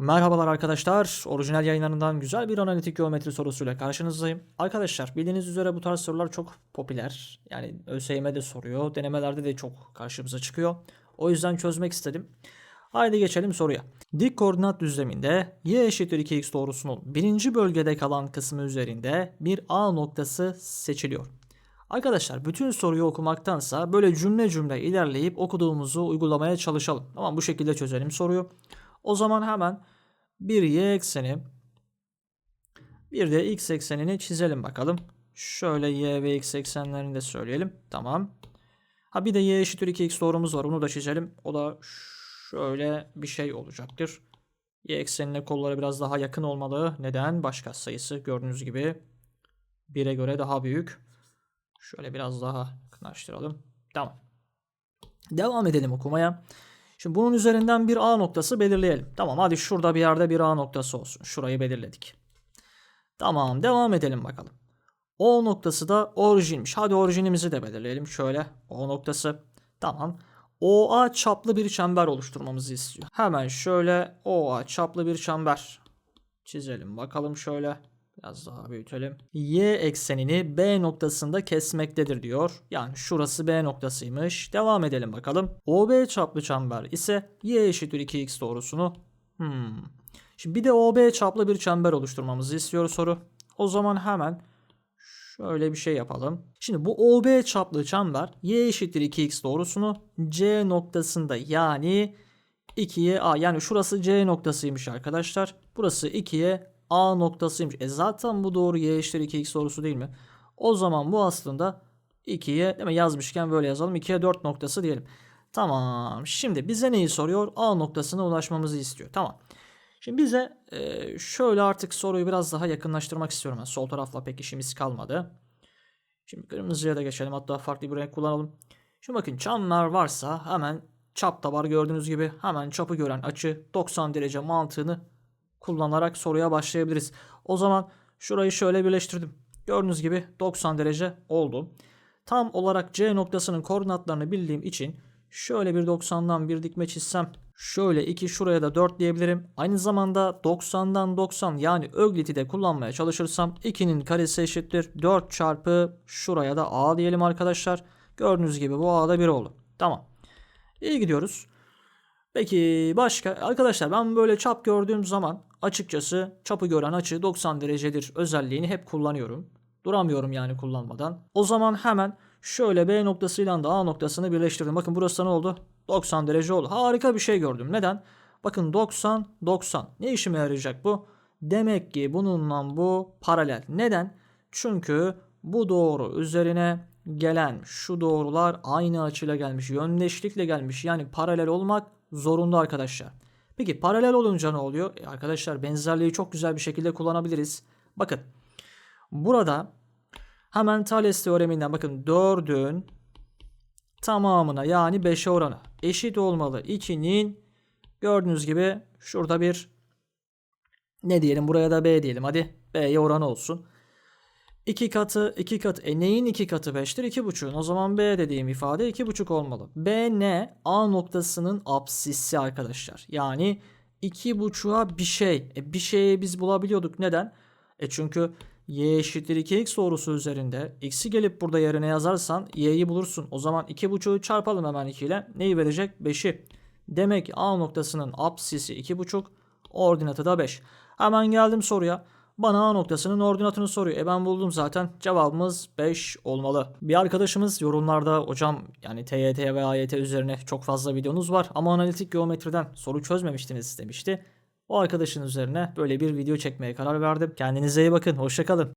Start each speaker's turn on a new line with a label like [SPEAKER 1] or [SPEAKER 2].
[SPEAKER 1] Merhabalar arkadaşlar. Orijinal yayınlarından güzel bir analitik geometri sorusuyla karşınızdayım. Arkadaşlar bildiğiniz üzere bu tarz sorular çok popüler. Yani ÖSYM'de soruyor. Denemelerde de çok karşımıza çıkıyor. O yüzden çözmek istedim. Haydi geçelim soruya. Dik koordinat düzleminde y eşittir 2x doğrusunun birinci bölgede kalan kısmı üzerinde bir A noktası seçiliyor. Arkadaşlar bütün soruyu okumaktansa böyle cümle cümle ilerleyip okuduğumuzu uygulamaya çalışalım. Tamam bu şekilde çözelim soruyu. O zaman hemen bir y ekseni bir de x eksenini çizelim bakalım. Şöyle y ve x eksenlerini de söyleyelim. Tamam. Ha bir de y eşittir 2x doğrumuz var. Onu da çizelim. O da şöyle bir şey olacaktır. Y eksenine kolları biraz daha yakın olmalı. Neden? Başka sayısı gördüğünüz gibi 1'e göre daha büyük. Şöyle biraz daha yakınlaştıralım. Tamam. Devam edelim okumaya. Şimdi bunun üzerinden bir A noktası belirleyelim. Tamam hadi şurada bir yerde bir A noktası olsun. Şurayı belirledik. Tamam devam edelim bakalım. O noktası da orijinmiş. Hadi orijinimizi de belirleyelim. Şöyle O noktası. Tamam. OA çaplı bir çember oluşturmamızı istiyor. Hemen şöyle OA çaplı bir çember çizelim. Bakalım şöyle. Biraz daha büyütelim. Y eksenini B noktasında kesmektedir diyor. Yani şurası B noktasıymış. Devam edelim bakalım. OB çaplı çember ise Y eşittir 2x doğrusunu. Hmm. Şimdi bir de OB çaplı bir çember oluşturmamızı istiyor soru. O zaman hemen şöyle bir şey yapalım. Şimdi bu OB çaplı çember Y eşittir 2x doğrusunu C noktasında yani 2'ye A yani şurası C noktasıymış arkadaşlar. Burası 2'ye A noktasıymış. E zaten bu doğru y eşittir 2x doğrusu değil mi? O zaman bu aslında 2'ye değil mi? yazmışken böyle yazalım. 2'ye 4 noktası diyelim. Tamam. Şimdi bize neyi soruyor? A noktasına ulaşmamızı istiyor. Tamam. Şimdi bize e, şöyle artık soruyu biraz daha yakınlaştırmak istiyorum. Ben. Sol tarafla pek işimiz kalmadı. Şimdi kırmızıya da geçelim. Hatta farklı bir renk kullanalım. Şimdi bakın çember varsa hemen çap da var gördüğünüz gibi. Hemen çapı gören açı 90 derece mantığını kullanarak soruya başlayabiliriz. O zaman şurayı şöyle birleştirdim. Gördüğünüz gibi 90 derece oldu. Tam olarak C noktasının koordinatlarını bildiğim için şöyle bir 90'dan bir dikme çizsem şöyle 2 şuraya da 4 diyebilirim. Aynı zamanda 90'dan 90 yani ögliti de kullanmaya çalışırsam 2'nin karesi eşittir 4 çarpı şuraya da A diyelim arkadaşlar. Gördüğünüz gibi bu A'da 1 oldu. Tamam. İyi gidiyoruz. Peki başka arkadaşlar ben böyle çap gördüğüm zaman açıkçası çapı gören açı 90 derecedir özelliğini hep kullanıyorum. Duramıyorum yani kullanmadan. O zaman hemen şöyle B noktasıyla da A noktasını birleştirdim. Bakın burası ne oldu? 90 derece oldu. Harika bir şey gördüm. Neden? Bakın 90 90. Ne işime yarayacak bu? Demek ki bununla bu paralel. Neden? Çünkü bu doğru üzerine gelen şu doğrular aynı açıyla gelmiş. Yöndeşlikle gelmiş. Yani paralel olmak zorunda arkadaşlar. Peki paralel olunca ne oluyor? E arkadaşlar benzerliği çok güzel bir şekilde kullanabiliriz. Bakın burada hemen Thales teoreminden bakın 4'ün tamamına yani 5'e oranı eşit olmalı. 2'nin gördüğünüz gibi şurada bir ne diyelim buraya da B diyelim hadi B'ye oranı olsun. 2 katı 2 katı e neyin 2 katı 5'tir 2,5'un o zaman B dediğim ifade 2,5 olmalı. B ne? A noktasının apsisi arkadaşlar. Yani 2,5'a bir şey. E bir şeyi biz bulabiliyorduk. Neden? E çünkü y eşittir 2x doğrusu üzerinde x'i gelip burada yerine yazarsan y'yi bulursun. O zaman 2,5'u çarpalım hemen 2 ile. Neyi verecek? 5'i. Demek A noktasının apsisi 2,5 ordinatı da 5. Hemen geldim soruya. Bana A noktasının ordinatını soruyor. E ben buldum zaten. Cevabımız 5 olmalı. Bir arkadaşımız yorumlarda hocam yani TYT ve AYT üzerine çok fazla videonuz var ama analitik geometriden soru çözmemiştiniz demişti. O arkadaşın üzerine böyle bir video çekmeye karar verdim. Kendinize iyi bakın. Hoşçakalın.